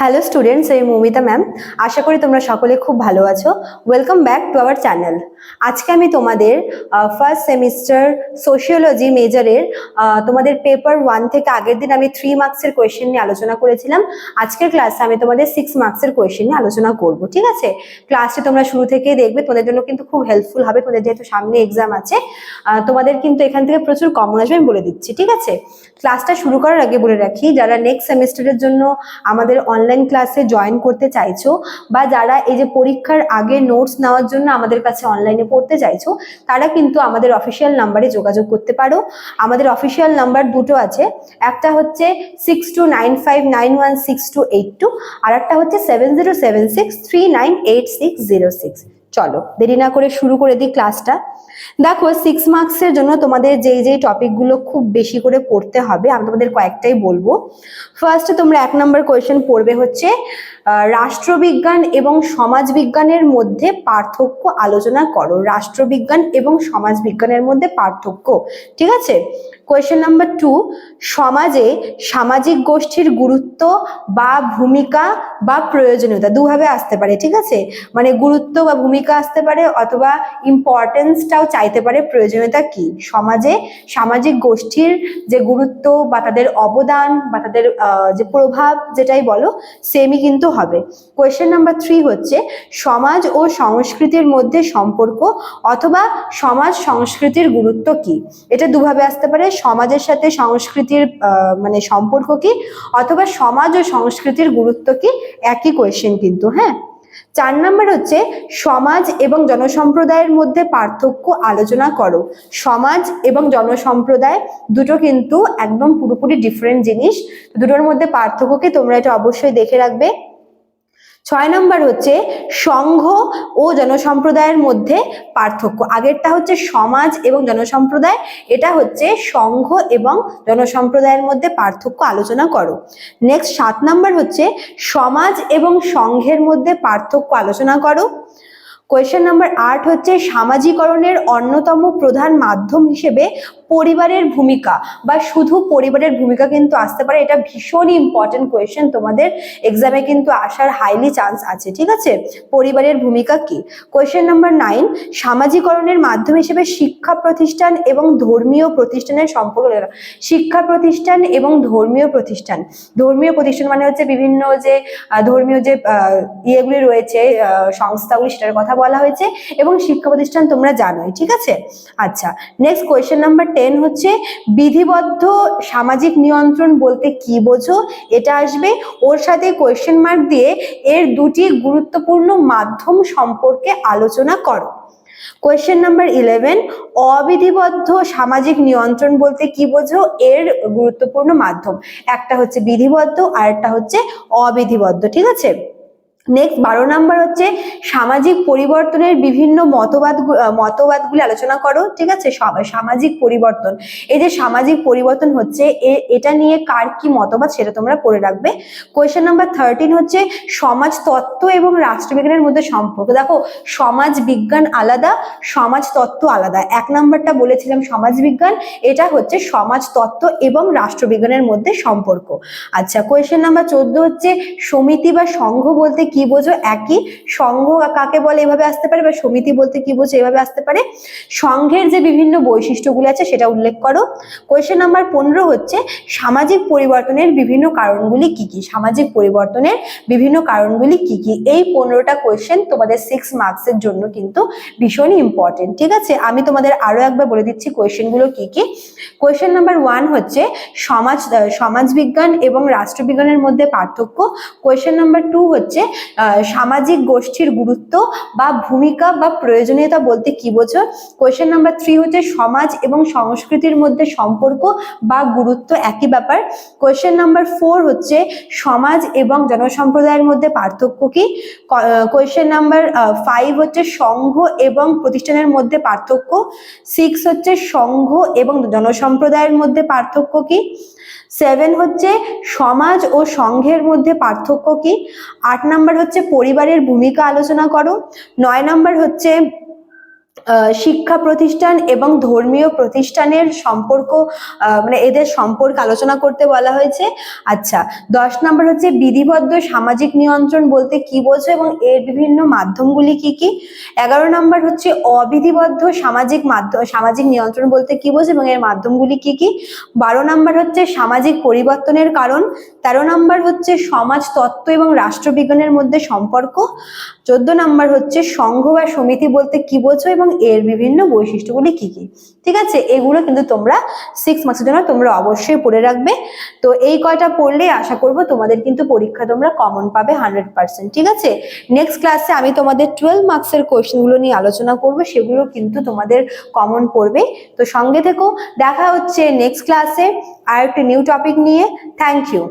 Hello students আমি Moumita ma'am আশা করি তোমরা সকলে খুব ভালো আছো। Welcome back to our channel আজকে আমি তোমাদের ফার্স্ট সেমিস্টার সোশিওলজি মেজরের তোমাদের পেপার ওয়ান থেকে আগের দিন আমি থ্রি মার্কসের কোয়েশ্চেন নিয়ে আলোচনা করেছিলাম। আজকের ক্লাসে আমি তোমাদের সিক্স মার্কসের কোয়েশ্চেন নিয়ে আলোচনা করব, ঠিক আছে? ক্লাসটি তোমরা শুরু থেকেই দেখবে, তোমাদের জন্য কিন্তু খুব হেল্পফুল হবে, তোমাদের যেহেতু সামনে এক্সাম আছে। তোমাদের কিন্তু এখান থেকে প্রচুর কমন আসবে, আমি বলে দিচ্ছি, ঠিক আছে? ক্লাসটা শুরু করার আগে বলে রাখি, যারা নেক্সট সেমিস্টারের জন্য আমাদের অনলাইন ক্লাসে জয়েন করতে চাইছো বা যারা এই যে পরীক্ষার আগে নোটস নেওয়ার জন্য আমাদের কাছে অনলাইনে পড়তে চাইছো, তারা কিন্তু আমাদের অফিসিয়াল নাম্বারে যোগাযোগ করতে পারো। আমাদের অফিসিয়াল নাম্বার দুটো আছে, একটা হচ্ছে six two nine five nine one six two eight two আর একটা হচ্ছে seven zero seven six three nine eight six zero six চলো, দেরি না করে শুরু করে দিই ক্লাসটা দেখো সিক্স মার্কসের জন্য তোমাদের যেই যেই টপিকগুলো খুব বেশি করে পড়তে হবে, আমি তোমাদের কয়েকটাই বলব। ফার্স্টে তোমরা এক নম্বর কোয়েশ্চেন পড়বে হচ্ছে রাষ্ট্রবিজ্ঞান এবং সমাজবিজ্ঞানের মধ্যে পার্থক্য আলোচনা করো। রাষ্ট্রবিজ্ঞান এবং সমাজবিজ্ঞানের মধ্যে পার্থক্য। ঠিক আছে? কোয়েশ্চেন নাম্বার টু সমাজে সামাজিক গোষ্ঠীর গুরুত্ব বা ভূমিকা বা প্রয়োজনীয়তা দুভাবে আসতে পারে, ঠিক আছে? মানে গুরুত্ব বা ভূমিকা আসতে পারে অথবা ইম্পর্টেন্সটাও চাইতে পারে, প্রয়োজনীয়তা কি? সমাজে সামাজিক গোষ্ঠীর যে গুরুত্ব বা তাদের অবদান বা তাদের যে প্রভাব যেটাই বলো সেমই কিন্তু হবে। কোয়েশ্চেন নাম্বার থ্রি হচ্ছে, সমাজ ও সংস্কৃতির মধ্যে সম্পর্ক অথবা সমাজ সংস্কৃতির গুরুত্ব কি? এটা দুভাবে আসতে পারে, সমাজের সাথে সংস্কৃতির মানে সম্পর্ক কি অথবা সমাজ ও সংস্কৃতির গুরুত্ব কি? একই কোয়েশ্চেন কিন্তু হ্যাঁ? চার নাম্বার হচ্ছে, সমাজ এবং জনসম্প্রদায়ের মধ্যে পার্থক্য আলোচনা করো। সমাজ এবং জনসম্প্রদায় দুটো কিন্তু একদম পুরোপুরি ডিফারেন্ট জিনিস। দুটোর মধ্যে পার্থক্যকে তোমরা এটা অবশ্যই দেখে রাখবে। ছয় নম্বর হচ্ছে সংঘ ও জনসম্প্রদায়ের মধ্যে পার্থক্য। আগেরটা হচ্ছে সমাজ এবং জনসম্প্রদায়, এটা হচ্ছে সংঘ এবং জনসম্প্রদায়ের মধ্যে পার্থক্য আলোচনা করো। নেক্সট সাত নম্বর হচ্ছে সমাজ এবং সংঘের মধ্যে পার্থক্য আলোচনা করো। কোয়েশ্চেন নাম্বার আট হচ্ছে সামাজিকরণের অন্যতম প্রধান মাধ্যম হিসেবে পরিবারের ভূমিকা বা শুধু পরিবারের ভূমিকা কিন্তু আসতে পারে। এটা ভীষণই ইম্পর্টেন্ট কোয়েশ্চেন তোমাদের এক্সামে কিন্তু আসার হাইলি চান্স আছে, ঠিক আছে? পরিবারের ভূমিকা কি? কোয়েশ্চেন নাম্বার নাইন সামাজিকরণের মাধ্যম হিসেবে শিক্ষা প্রতিষ্ঠান এবং ধর্মীয় প্রতিষ্ঠানের সম্পর্ক শিক্ষা প্রতিষ্ঠান এবং ধর্মীয় প্রতিষ্ঠান। ধর্মীয় প্রতিষ্ঠান মানে হচ্ছে বিভিন্ন যে ধর্মীয় যে ইয়েগুলি রয়েছে সংস্থাগুলি সেটার কথা বলা হয়েছে এবং শিক্ষা প্রতিষ্ঠান তোমরা জানোই, ঠিক আছে? আচ্ছা নেক্সট কোয়েশ্চেন নাম্বার টেন হচ্ছে, বিধিবদ্ধ সামাজিক নিয়ন্ত্রণ বলতে কি বোঝো? এটা আসবে। ওর সাথে কোয়েশ্চেন মার্ক দিয়ে এর দুটি গুরুত্বপূর্ণ মাধ্যম সম্পর্কে আলোচনা করো। কোয়েশ্চেন নাম্বার ইলেভেন অবিধিবদ্ধ সামাজিক নিয়ন্ত্রণ বলতে কি বোঝো? এর গুরুত্বপূর্ণ মাধ্যম। একটা হচ্ছে বিধিবদ্ধ আর একটা হচ্ছে অবিধিবদ্ধ, ঠিক আছে? নেক্সট বারো নাম্বার হচ্ছে সামাজিক পরিবর্তনের বিভিন্ন মতবাদ মতবাদগুলি আলোচনা করো, ঠিক আছে? সামাজিক পরিবর্তন। এই যে সামাজিক পরিবর্তন হচ্ছে এটা নিয়ে কার কি মতবাদ সেটা তোমরা পড়ে রাখবে। কোয়েশ্চেন নাম্বার থার্টিন হচ্ছে সমাজ তত্ত্ব এবং রাষ্ট্রবিজ্ঞানের মধ্যে সম্পর্ক। দেখো, সমাজ বিজ্ঞান আলাদা, সমাজ তত্ত্ব আলাদা। এক নাম্বারটা বলেছিলাম, সমাজ বিজ্ঞান, এটা হচ্ছে সমাজ তত্ত্ব এবং রাষ্ট্রবিজ্ঞানের মধ্যে সম্পর্ক। আচ্ছা কোয়েশ্চেন নাম্বার চোদ্দ হচ্ছে সমিতি বা সংঘ বলতে কি বোঝো? একই। সংঘ কাকে বলে? এভাবে আসতে পারে বা সমিতি বলতে কি বোঝো? এভাবে আসতে পারে। সংঘের যে বিভিন্ন বৈশিষ্ট্যগুলো আছে, সেটা উল্লেখ করো। কোয়েশ্চেন নাম্বার পনেরো হচ্ছে, সামাজিক পরিবর্তনের বিভিন্ন কারণগুলি কি কি? সামাজিক পরিবর্তনের বিভিন্ন কারণগুলি কি কি? এই পনেরোটা কোয়েশ্চেন তোমাদের সিক্স মার্কসের জন্য কিন্তু ভীষণই ইম্পর্টেন্ট ঠিক আছে? আমি তোমাদের আরও একবার বলে দিচ্ছি কোয়েশ্চেনগুলো কি কি? কোয়েশ্চেন নাম্বার ওয়ান হচ্ছে, সমাজ সমাজবিজ্ঞান এবং রাষ্ট্রবিজ্ঞানের মধ্যে পার্থক্য। কোয়েশ্চেন নাম্বার টু হচ্ছে সামাজিক গোষ্ঠীর গুরুত্ব বা ভূমিকা বা প্রয়োজনীয়তা বলতে কি বোঝো? কোয়েশ্চেন নাম্বার থ্রি হচ্ছে সমাজ এবং সংস্কৃতির মধ্যে সম্পর্ক বা গুরুত্ব একই ব্যাপার। কোয়েশ্চেন নাম্বার ফোর হচ্ছে সমাজ এবং জনসম্প্রদায়ের মধ্যে পার্থক্য কি? কোয়েশ্চেন নাম্বার ফাইভ হচ্ছে সংঘ এবং প্রতিষ্ঠানের মধ্যে পার্থক্য। সিক্স হচ্ছে সংঘ এবং জনসম্প্রদায়ের মধ্যে পার্থক্য কি? সেভেন হচ্ছে সমাজ ও সংঘের মধ্যে পার্থক্য কি? আট নাম্বার হচ্ছে পরিবারের ভূমিকা আলোচনা করো। নয় নম্বর হচ্ছে শিক্ষা প্রতিষ্ঠান এবং ধর্মীয় প্রতিষ্ঠানের সম্পর্ক মানে এদের সম্পর্কে আলোচনা করতে বলা হয়েছে। আচ্ছা দশ নম্বর হচ্ছে বিধিবদ্ধ সামাজিক নিয়ন্ত্রণ বলতে কি বোঝো এবং এর বিভিন্ন মাধ্যমগুলি কি কি? এগারো নম্বর হচ্ছে অবিধিবদ্ধ সামাজিক মাধ্যম সামাজিক নিয়ন্ত্রণ বলতে কি বোঝো এবং এর মাধ্যমগুলি কি কি? বারো নম্বর হচ্ছে সামাজিক পরিবর্তনের কারণ। তেরো নম্বর হচ্ছে সমাজ তত্ত্ব এবং রাষ্ট্রবিজ্ঞানের মধ্যে সম্পর্ক। চোদ্দ নম্বর হচ্ছে সংঘ বা সমিতি বলতে কি বোঝো এবং এর বিভিন্ন বৈশিষ্ট্যগুলি কি কি? ঠিক আছে? এগুলো কিন্তু তোমরা সিক্স মার্কসের জন্য তোমরা অবশ্যই পড়ে রাখবে। তো এই কয়টা পড়লে আশা করব তোমাদের কিন্তু পরীক্ষা তোমরা কমন পাবে হান্ড্রেড পার্সেন্ট ঠিক আছে? নেক্সট ক্লাসে আমি তোমাদের টুয়েলভ মার্কসের কোয়েশ্চেনগুলো নিয়ে আলোচনা করব, সেগুলো কিন্তু তোমাদের কমন পড়বে। তো সঙ্গে থেকো, দেখা হচ্ছে নেক্সট ক্লাসে আর একটি নিউ টপিক নিয়ে। Thank you